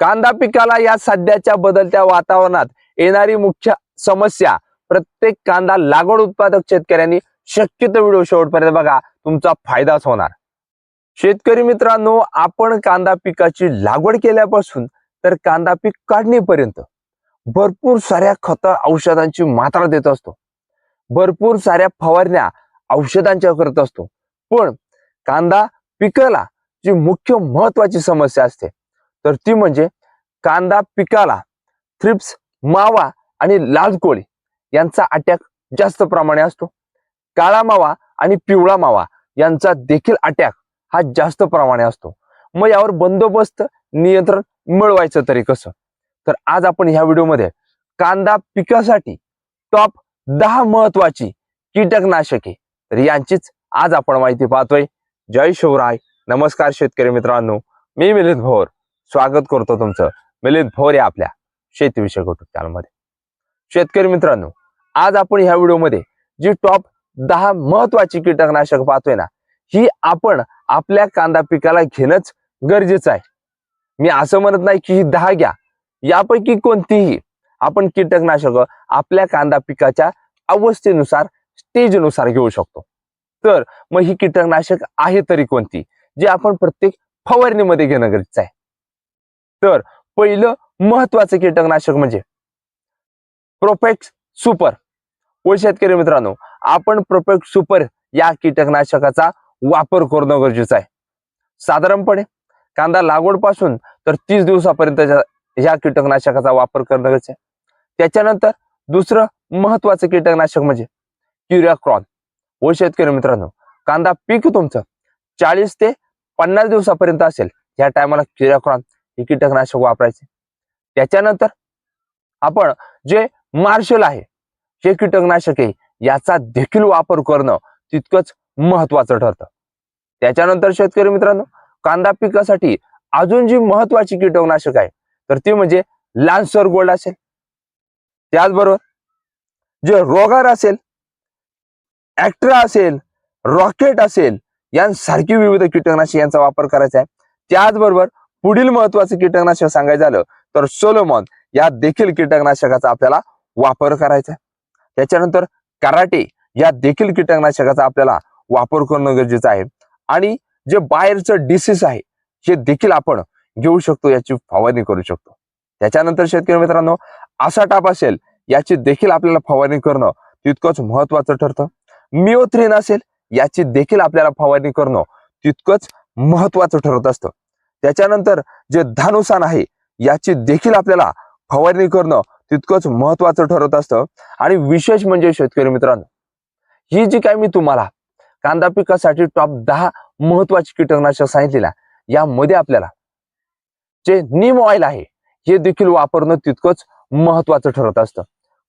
कांदा पिकाला या सध्याच्या बदलत्या वातावरणात येणारी मुख्य समस्या प्रत्येक कांदा लागवड उत्पादक शेतकऱ्यांनी शक्यतो व्हिडिओ शेवटपर्यंत बघा. तुमचा फायदाच होणार. शेतकरी मित्रांनो आपण कांदा पिकाची लागवड केल्यापासून तर कांदा पीक काढणीपर्यंत भरपूर साऱ्या खत औषधांची मात्रा देत असतो. भरपूर साऱ्या फवारण्या औषधांच्या करत असतो. पण कांदा पिकाला जी मुख्य महत्वाची समस्या असते तर ती म्हणजे कांदा पिकाला थ्रिप्स मावा आणि लाल कोळी यांचा अटॅक जास्त प्रमाणे असतो. काळा मावा आणि पिवळा मावा यांचा देखील अटॅक हा जास्त प्रमाणे असतो. मग यावर बंदोबस्त नियंत्रण मिळवायचं तरी कसं? तर आज आपण ह्या व्हिडिओमध्ये कांदा पिकासाठी टॉप दहा महत्वाची कीटकनाशके तर यांचीच आज आपण माहिती पाहतोय. जय शिवराय. नमस्कार शेतकरी मित्रांनो. मी मिलिंद भोर. स्वागत करतो तुमचं. मिलिंद भोर या आपल्या शेतीविषयक युट्यूब चॅनलमध्ये शेतकरी मित्रांनो आज आपण ह्या व्हिडिओमध्ये जी टॉप दहा महत्वाची कीटकनाशक पाहतोय ना ही आपण आपल्या कांदा पिकाला घेणंच गरजेचं आहे. मी असं म्हणत नाही की ही दहा घ्या. यापैकी कोणतीही आपण कीटकनाशक आपल्या कांदा पिकाच्या अवस्थेनुसार स्टेजनुसार घेऊ शकतो. तर मग ही कीटकनाशक आहे तरी कोणती जी आपण प्रत्येक फवारणीमध्ये घेणं गरजेचं आहे. तर पहिलं महत्वाचं कीटकनाशक म्हणजे प्रोफेक्स सुपर व शेतकरी मित्रांनो आपण प्रोफेक्स सुपर या कीटकनाशकाचा वापर करणं गरजेचं आहे. साधारणपणे कांदा लागवडपासून तर तीस दिवसापर्यंत या कीटकनाशकाचा वापर करणं गरजेचं आहे. त्याच्यानंतर दुसरं महत्वाचं कीटकनाशक म्हणजे क्युरियाक्रॉन व शेतकरी मित्रांनो कांदा पीक तुमचं चाळीस ते पन्नास दिवसापर्यंत असेल या टायमाला क्युरियाक्रॉन हे कीटकनाशक वापरायचे. त्याच्यानंतर आपण जे मार्शल आहे हे कीटकनाशक आहे याचा देखील वापर करणं तितकंच महत्वाचं ठरतं. त्याच्यानंतर शेतकरी मित्रांनो कांदा पिकासाठी अजून जी महत्वाची कीटकनाशक आहे तर ती म्हणजे लान्सर गोल्ड असेल. त्याचबरोबर जे रोगार असेल ऍक्ट्रा असेल रॉकेट असेल यांसारखी विविध कीटकनाशक यांचा वापर करायचा आहे. त्याचबरोबर पुढील महत्वाचं कीटकनाशक सांगायचं झालं तर सोलोमॉन या देखील कीटकनाशकाचा आपल्याला वापर करायचा त्याच्यानंतर कराटे या देखील कीटकनाशकाचा आपल्याला वापर करणं गरजेचं आहे. आणि जे बाहेरचं डिसीज आहे हे देखील आपण घेऊ शकतो याची फवारणी करू शकतो. त्याच्यानंतर शेतकरी मित्रांनो असा टाप असेल याची देखील आपल्याला फवारणी करणं तितकंच महत्वाचं ठरतं. मिओथ्रीन असेल याची देखील आपल्याला फवारणी करणं तितकंच महत्वाचं ठरत असतं. त्याच्यानंतर जे धानुसान आहे याची देखील आपल्याला फवारणी करणं तितकंच महत्वाचं ठरत असतं. आणि विशेष म्हणजे शेतकरी मित्रांनो ही जी काय मी तुम्हाला कांदा पिकासाठी टॉप दहा महत्वाची कीटकनाशक सांगितलेला यामध्ये आपल्याला जे नीम ऑइल आहे हे देखील वापरणं तितकंच महत्वाचं ठरत असतं.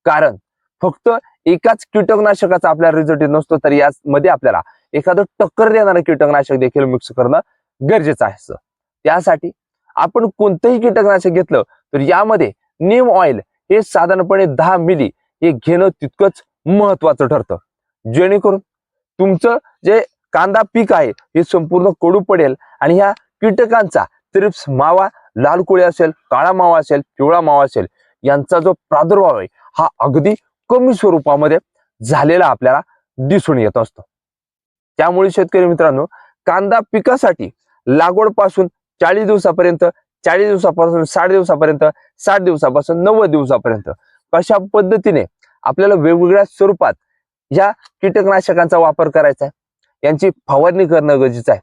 कारण फक्त एकाच कीटकनाशकाचा आपल्याला रिझल्ट येत नसतो तर यामध्ये आपल्याला एखादं टक्कर देणारं कीटकनाशक देखील मिक्स करणं गरजेचं असतं. त्यासाठी आपण कोणतंही कीटकनाशक घेतलं तर यामध्ये नीम ऑइल हे साधारणपणे दहा मिली हे घेणं तितकंच महत्वाचं ठरतं. जेणेकरून तुमचं जे कांदा पीक आहे हे संपूर्ण कडू पडेल आणि ह्या कीटकांचा त्रिप्स मावा लाल कोळी असेल काळा मावा असेल पिवळा मावा असेल यांचा जो प्रादुर्भाव आहे हा अगदी कमी स्वरूपामध्ये झालेला आपल्याला दिसून येत असतो. त्यामुळे शेतकरी मित्रांनो कांदा पिकासाठी लागवडपासून चाळीस दिवसापर्यंत चाळीस दिवसापासून साठ दिवसापर्यंत साठ दिवसापासून नव्वद दिवसापर्यंत. कशा पद्धतीने आपल्याला वेगवेगळ्या स्वरूपात या कीटकनाशकांचा वापर करायचा आहे. यांची फवारणी करणं गरजेचं आहे.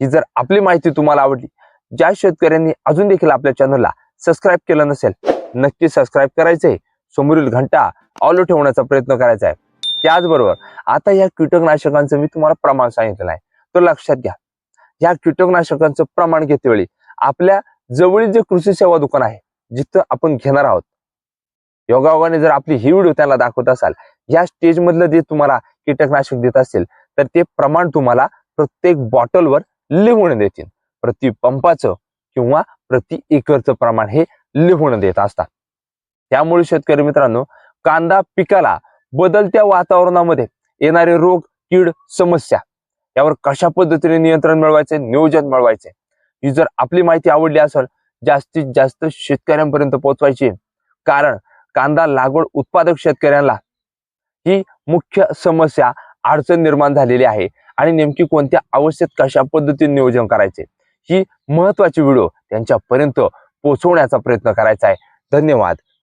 ही जर आपली माहिती तुम्हाला आवडली ज्या शेतकऱ्यांनी अजून देखील आपल्या चॅनलला सबस्क्राईब केलं नसेल नक्की सबस्क्राईब करायचंय. समोरील घंटा ऑलो ठेवण्याचा प्रयत्न करायचा आहे. त्याचबरोबर आता या कीटकनाशकांचं मी तुम्हाला प्रमाण सांगितलेलं आहे. तो लक्षात घ्या. या कीटकनाशकांचं प्रमाण घेतेवेळी आपल्या जवळील जे कृषी सेवा दुकान आहे जिथं आपण घेणार आहोत योगायोगाने जर आपली ही व्हिडिओ त्यांना दाखवत असाल या स्टेज मधलं जे तुम्हाला कीटकनाशक देत असेल तर ते प्रमाण तुम्हाला प्रत्येक बॉटलवर लिहून देतील. प्रति पंपाचं किंवा प्रति एकरचं प्रमाण हे लिहून देत असतात. त्यामुळे शेतकरी मित्रांनो कांदा पिकाला बदलत्या वातावरणामध्ये येणारे रोग कीड समस्या यावर कशा पद्धतीने नियंत्रण मिळवायचे नियोजन मिळवायचे? ही जर आपली माहिती आवडली असेल जास्तीत जास्त शेतकऱ्यांपर्यंत पोहोचवायची कारण कांदा लागवड उत्पादक शेतकऱ्यांना ही मुख्य समस्या अडचण निर्माण झालेली आहे. आणि नेमकी कोणत्या आवश्यक कशा पद्धतीने नियोजन करायचे? ही महत्वाची व्हिडिओ त्यांच्यापर्यंत पोहोचवण्याचा प्रयत्न करायचा आहे. धन्यवाद.